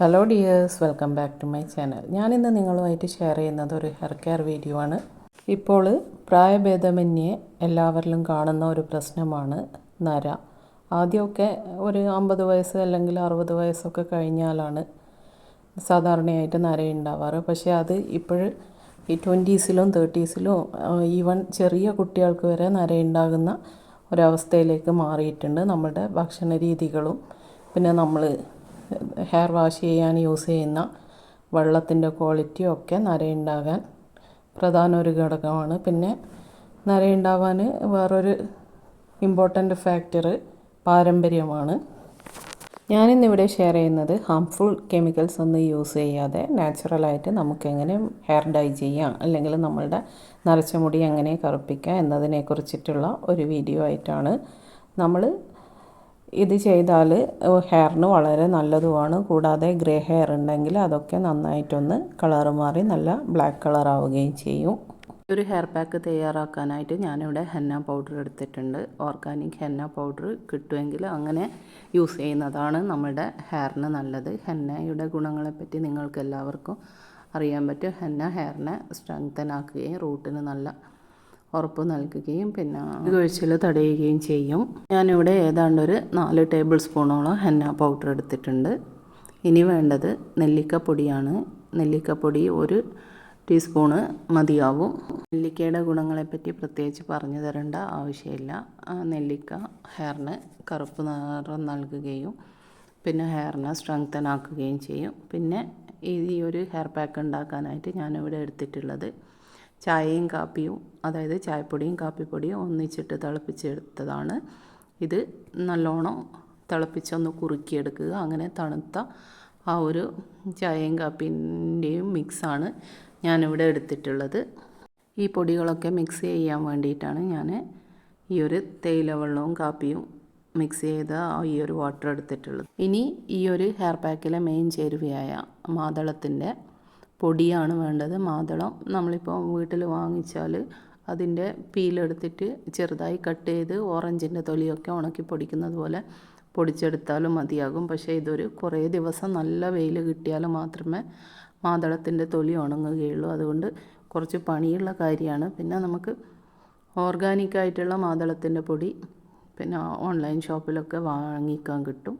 Hello dears welcome back to my channel ഞാനിന്ന് നിങ്ങളുമായിട്ട് share ചെയ്യുന്നത് ഒരു ഹെയർ കെയർ വീഡിയോ ആണ്. ഇപ്പോൾ പ്രായഭേദമന്യേ എല്ലാവരിലും കാണുന്ന ഒരു പ്രശ്നമാണ് നര. ആദ്യമൊക്കെ ഒരു അമ്പത് വയസ്സ് അല്ലെങ്കിൽ അറുപത് വയസ്സൊക്കെ കഴിഞ്ഞാലാണ് സാധാരണയായിട്ട് നരയുണ്ടാവാറ്. പക്ഷേ അത് ഇപ്പോൾ ഈ ട്വന്റീസിലും തേർട്ടീസിലും ഈവൻ ചെറിയ കുട്ടികൾക്ക് വരെ നര ഉണ്ടാകുന്ന ഒരവസ്ഥയിലേക്ക് മാറിയിട്ടുണ്ട്. നമ്മുടെ ഭക്ഷണ രീതികളും പിന്നെ നമ്മൾ ഹെയർ വാഷ് ചെയ്യാൻ യൂസ് ചെയ്യുന്ന വെള്ളത്തിന്റെ ക്വാളിറ്റിയും ഒക്കെ നരയുണ്ടാകാൻ പ്രധാന ഒരു ഘടകമാണ്. പിന്നെ നരയുണ്ടാവാൻ വേറൊരു ഇമ്പോർട്ടന്റ് ഫാക്ടർ പാരമ്പര്യമാണ്. ഞാനിന്നിവിടെ ഷെയർ ചെയ്യുന്നത് ഹാംഫുൾ കെമിക്കൽസ് ഒന്നും യൂസ് ചെയ്യാതെ നാച്ചുറലായിട്ട് നമുക്കെങ്ങനെ ഹെയർ ഡൈ ചെയ്യാം അല്ലെങ്കിൽ നമ്മളുടെ നരച്ച മുടി എങ്ങനെ കറുപ്പിക്കാം എന്നതിനെ കുറിച്ചിട്ടുള്ള ഒരു വീഡിയോ ആയിട്ടാണ് നമ്മൾ ഇത് ചെയ്താൽ ഹെയറിന് വളരെ നല്ലതുമാണ്. കൂടാതെ ഗ്രേ ഹെയർ ഉണ്ടെങ്കിൽ അതൊക്കെ നന്നായിട്ടൊന്ന് കളർ മാറി നല്ല ബ്ലാക്ക് കളർ ആവുകയും ചെയ്യും. ഒരു ഹെയർ പാക്ക് തയ്യാറാക്കാനായിട്ട് ഞാനിവിടെ ഹെന്ന പൗഡർ എടുത്തിട്ടുണ്ട്. ഓർഗാനിക് ഹെന്ന പൗഡർ കിട്ടുമെങ്കിൽ അങ്ങനെ യൂസ് ചെയ്യുന്നതാണ് നമ്മുടെ ഹെയറിന് നല്ലത്. ഹെന്നയുടെ ഗുണങ്ങളെപ്പറ്റി നിങ്ങൾക്ക് എല്ലാവർക്കും അറിയാൻ പറ്റും. ഹെന്ന ഹെയറിനെ സ്ട്രെങ്തൻ ആക്കുകയും റൂട്ടിന് നല്ല ഉറപ്പ് നൽകുകയും പിന്നെ കൊഴിച്ചിൽ തടയുകയും ചെയ്യും. ഞാനിവിടെ ഏതാണ്ട് ഒരു നാല് ടേബിൾ സ്പൂണോളം ഹെന്ന പൗഡർ എടുത്തിട്ടുണ്ട്. ഇനി വേണ്ടത് നെല്ലിക്കപ്പൊടിയാണ്. നെല്ലിക്കപ്പൊടി ഒരു ടീസ്പൂണ് മതിയാവും. നെല്ലിക്കയുടെ ഗുണങ്ങളെപ്പറ്റി പ്രത്യേകിച്ച് പറഞ്ഞു തരേണ്ട ആവശ്യമില്ല. നെല്ലിക്ക ഹെയറിന് കറുപ്പ് നിറം നൽകുകയും പിന്നെ ഹെയറിനെ സ്ട്രെങ്തൻ ആക്കുകയും ചെയ്യും. പിന്നെ ഈ ഒരു ഹെയർ പാക്ക് ഉണ്ടാക്കാനായിട്ട് ഞാനിവിടെ എടുത്തിട്ടുള്ളത് ചായയും കാപ്പിയും അതായത് ചായപ്പൊടിയും കാപ്പിപ്പൊടിയും ഒന്നിച്ചിട്ട് തിളപ്പിച്ചെടുത്തതാണ്. ഇത് നല്ലോണം തിളപ്പിച്ചൊന്ന് കുറുക്കിയെടുക്കുക. അങ്ങനെ തണുത്ത ആ ഒരു ചായയും കാപ്പിന്റെയും മിക്സാണ് ഞാനിവിടെ എടുത്തിട്ടുള്ളത്. ഈ പൊടികളൊക്കെ മിക്സ് ചെയ്യാൻ വേണ്ടിയിട്ടാണ് ഞാൻ ഈ ഒരു തേയില വെള്ളവും കാപ്പിയും മിക്സ് ചെയ്ത ഈ ഒരു വാട്ടർ എടുത്തിട്ടുള്ളത്. ഇനി ഈ ഒരു ഹെയർ പാക്കിലെ മെയിൻ ചേരുവയായ മാതളത്തിന്റെ പൊടിയാണ് വേണ്ടത്. മാതളം നമ്മളിപ്പോൾ വീട്ടിൽ വാങ്ങിച്ചാൽ അതിന്റെ പീലെടുത്തിട്ട് ചെറുതായി കട്ട് ചെയ്ത് ഓറഞ്ചിന്റെ തൊലിയൊക്കെ ഉണക്കി പൊടിക്കുന്നത് പോലെ പൊടിച്ചെടുത്താലും മതിയാകും. പക്ഷേ ഇതൊരു കുറേ ദിവസം നല്ല വെയിൽ കിട്ടിയാൽ മാത്രമേ മാതളത്തിന്റെ തൊലി ഉണങ്ങുകയുള്ളൂ. അതുകൊണ്ട് കുറച്ച് പണിയുള്ള കാര്യമാണ്. പിന്നെ നമുക്ക് ഓർഗാനിക്കായിട്ടുള്ള മാതളത്തിന്റെ പൊടി പിന്നെ ഓൺലൈൻ ഷോപ്പിലൊക്കെ വാങ്ങിക്കാൻ കിട്ടും.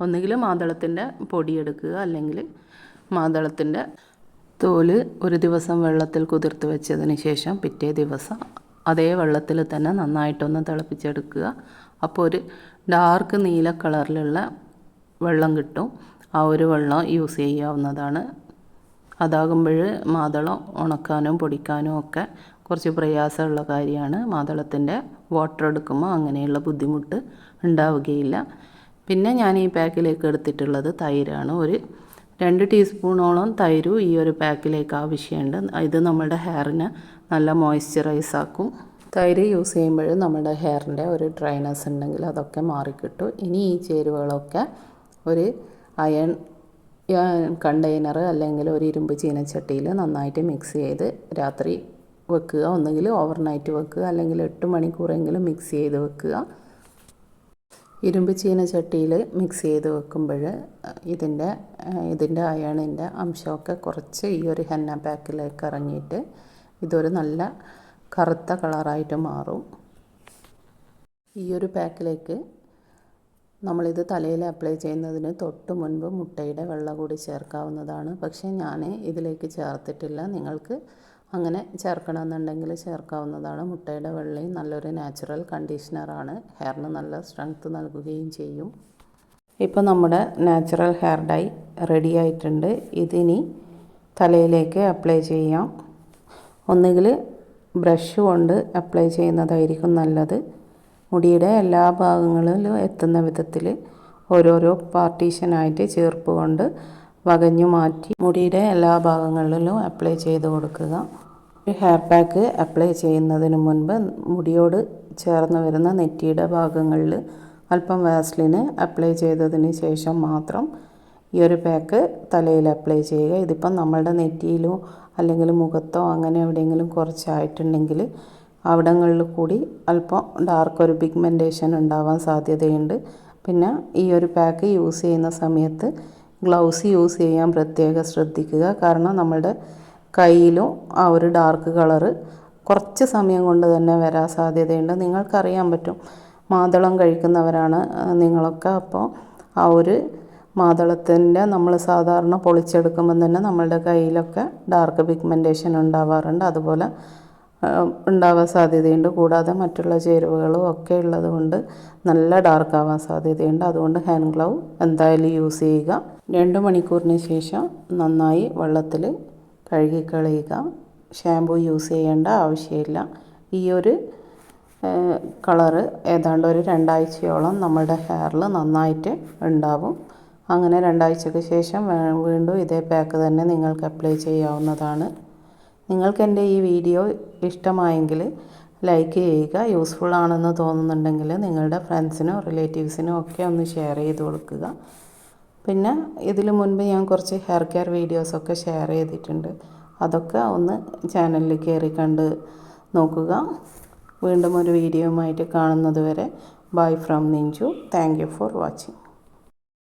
ഒന്നുകിൽ മാതളത്തിന്റെ പൊടി എടുക്കുക അല്ലെങ്കിൽ മാതളത്തിന്റെ തോൽ ഒരു ദിവസം വെള്ളത്തിൽ കുതിർത്ത് വെച്ചതിന് ശേഷം പിറ്റേ ദിവസം അതേ വെള്ളത്തിൽ തന്നെ നന്നായിട്ടൊന്ന് തിളപ്പിച്ചെടുക്കുക. അപ്പോൾ ഒരു ഡാർക്ക് നീല കളറിലുള്ള വെള്ളം കിട്ടും. ആ ഒരു വെള്ളം യൂസ് ചെയ്യാവുന്നതാണ്. അതാകുമ്പോൾ മാതളം ഉണക്കാനും പൊടിക്കാനും ഒക്കെ കുറച്ച് പ്രയാസമുള്ള കാര്യമാണ്. മാതളത്തിന്റെ വാട്ടർ എടുക്കുമ്പോൾ അങ്ങനെയുള്ള ബുദ്ധിമുട്ട് ഉണ്ടാവുകയില്ല. പിന്നെ ഞാൻ ഈ പാക്കിലേക്ക് എടുത്തിട്ടുള്ളത് തൈരാണ്. ഒരു രണ്ട് ടീസ്പൂണോളം തൈര് ഈ ഒരു പാക്കിലേക്ക് ആവശ്യമുണ്ട്. ഇത് നമ്മുടെ ഹെയറിന് നല്ല മോയ്സ്ചറൈസ് ആക്കും തൈര് യൂസ് ചെയ്യുമ്പോൾ നമ്മുടെ ഹെയറിന്റെ ഒരു ഡ്രൈനസ് ഉണ്ടെങ്കിൽ അതൊക്കെ മാറിക്കിട്ടും. ഇനി ഈ ചേരുവകളൊക്കെ ഒരു അയൺ കണ്ടെയ്നർ അല്ലെങ്കിൽ ഒരു ഇരുമ്പ് ചീനച്ചട്ടിയിൽ നന്നായിട്ട് മിക്സ് ചെയ്ത് രാത്രി വെക്കുക. ഒന്നുകിൽ ഓവർനൈറ്റ് വെക്കുക അല്ലെങ്കിൽ എട്ട് മണിക്കൂറെങ്കിലും മിക്സ് ചെയ്ത് വെക്കുക. ഇരുമ്പ് ചീനച്ചട്ടിയിൽ മിക്സ് ചെയ്ത് വെക്കുമ്പോൾ ഇതിന്റെ ഇതിന്റെ അയണിന്റെ അംശമൊക്കെ കുറച്ച് ഈ ഒരു ഹെന്ന പാക്കിലേക്ക് ഇറങ്ങിയിട്ട് ഇതൊരു നല്ല കറുത്ത കളറായിട്ട് മാറും. ഈ ഒരു പാക്കിലേക്ക് നമ്മളിത് തലയിൽ അപ്ലൈ ചെയ്യുന്നതിന് തൊട്ട് മുൻപ് മുട്ടയുടെ വെള്ളം കൂടി ചേർക്കാവുന്നതാണ്. പക്ഷേ ഞാൻ ഇതിലേക്ക് ചേർത്തിട്ടില്ല. നിങ്ങൾക്ക് അങ്ങനെ ചേർക്കണമെന്നുണ്ടെങ്കിൽ ചേർക്കാവുന്നതാണ്. മുട്ടയുടെ വെള്ളയും നല്ലൊരു നാച്ചുറൽ കണ്ടീഷണറാണ് ഹെയറിന് നല്ല സ്ട്രെങ്ത്ത് നൽകുകയും ചെയ്യും. ഇപ്പോൾ നമ്മുടെ നാച്ചുറൽ ഹെയർ ഡൈ റെഡി ആയിട്ടുണ്ട്. ഇതിനി തലയിലേക്ക് അപ്ലൈ ചെയ്യാം. ഒന്നുകിൽ ബ്രഷ് കൊണ്ട് അപ്ലൈ ചെയ്യുന്നതായിരിക്കും നല്ലത്. മുടിയുടെ എല്ലാ ഭാഗങ്ങളിലും എത്തുന്ന വിധത്തിൽ ഓരോരോ പാർട്ടീഷനായിട്ട് ചേർപ്പ് കൊണ്ട് വകഞ്ഞു മാറ്റി മുടിയുടെ എല്ലാ ഭാഗങ്ങളിലും അപ്ലൈ ചെയ്ത് കൊടുക്കുക. ഒരു ഹെയർ പാക്ക് അപ്ലൈ ചെയ്യുന്നതിന് മുൻപ് മുടിയോട് ചേർന്ന് വരുന്ന നെറ്റിയുടെ ഭാഗങ്ങളിൽ അല്പം വാസ്ലിന് അപ്ലൈ ചെയ്തതിന് ശേഷം മാത്രം ഈ ഒരു പാക്ക് തലയിൽ അപ്ലൈ ചെയ്യുക. ഇതിപ്പം നമ്മളുടെ നെറ്റിയിലോ അല്ലെങ്കിൽ മുഖത്തോ അങ്ങനെ എവിടെയെങ്കിലും കുറച്ചായിട്ടുണ്ടെങ്കിൽ അവിടങ്ങളിൽ കൂടി അല്പം ഡാർക്ക് ഒരു പിഗ്മെന്റേഷൻ ഉണ്ടാവാൻ സാധ്യതയുണ്ട്. പിന്നെ ഈ ഒരു പാക്ക് യൂസ് ചെയ്യുന്ന സമയത്ത് ഗ്ലൗസ് യൂസ് ചെയ്യാൻ പ്രത്യേകം ശ്രദ്ധിക്കുക. കാരണം നമ്മളുടെ കയ്യിലും ആ ഒരു ഡാർക്ക് കളറ് കുറച്ച് സമയം കൊണ്ട് തന്നെ വരാൻ സാധ്യതയുണ്ട്. നിങ്ങൾക്കറിയാൻ പറ്റും മാതളം കഴിക്കുന്നവരാണ് നിങ്ങളൊക്കെ അപ്പോൾ ആ ഒരു മാതളത്തിന്റെ നമ്മൾ സാധാരണ പൊളിച്ചെടുക്കുമ്പോൾ തന്നെ നമ്മളുടെ കയ്യിലൊക്കെ ഡാർക്ക് പിഗ്മെന്റേഷൻ ഉണ്ടാവാറുണ്ട്. അതുപോലെ ഉണ്ടാവാൻ സാധ്യതയുണ്ട്. കൂടാതെ മറ്റുള്ള ചേരുവകളും ഒക്കെ ഉള്ളത് കൊണ്ട് നല്ല ഡാർക്ക് ആവാൻ സാധ്യതയുണ്ട്. അതുകൊണ്ട് ഹാൻഡ് ഗ്ലൗ എന്തായാലും യൂസ് ചെയ്യുക. രണ്ട് മണിക്കൂറിന് ശേഷം നന്നായി വെള്ളത്തിൽ കഴുകിക്കളയുക. ഷാമ്പു യൂസ് ചെയ്യേണ്ട ആവശ്യമില്ല. ഈ ഒരു കളറ് ഏതാണ്ട് ഒരു രണ്ടാഴ്ചയോളം നമ്മുടെ ഹെയറിൽ നന്നായിട്ട് ഉണ്ടാവും. അങ്ങനെ രണ്ടാഴ്ചയ്ക്ക് ശേഷം വീണ്ടും ഇതേ പാക്ക് തന്നെ നിങ്ങൾക്ക് അപ്ലൈ ചെയ്യാവുന്നതാണ്. നിങ്ങൾക്ക് എന്റെ ഈ വീഡിയോ ഇഷ്ടമായെങ്കിൽ ലൈക്ക് ചെയ്യുക. യൂസ്ഫുൾ ആണെന്ന് തോന്നുന്നുണ്ടെങ്കിൽ നിങ്ങളുടെ ഫ്രണ്ട്സിനോ റിലേറ്റീവ്സിനോ ഒക്കെ ഒന്ന് ഷെയർ ചെയ്ത് കൊടുക്കുക. പിന്നെ ഇതിൽ മുൻപ് ഞാൻ കുറച്ച് ഹെയർ കെയർ വീഡിയോസൊക്കെ ഷെയർ ചെയ്തിട്ടുണ്ട്. അതൊക്കെ ഒന്ന് ചാനലിൽ കയറി കണ്ട് നോക്കുക. വീണ്ടും ഒരു വീഡിയോയുമായിട്ട് കാണുന്നത് വരെ bye from Ninju thank you for watching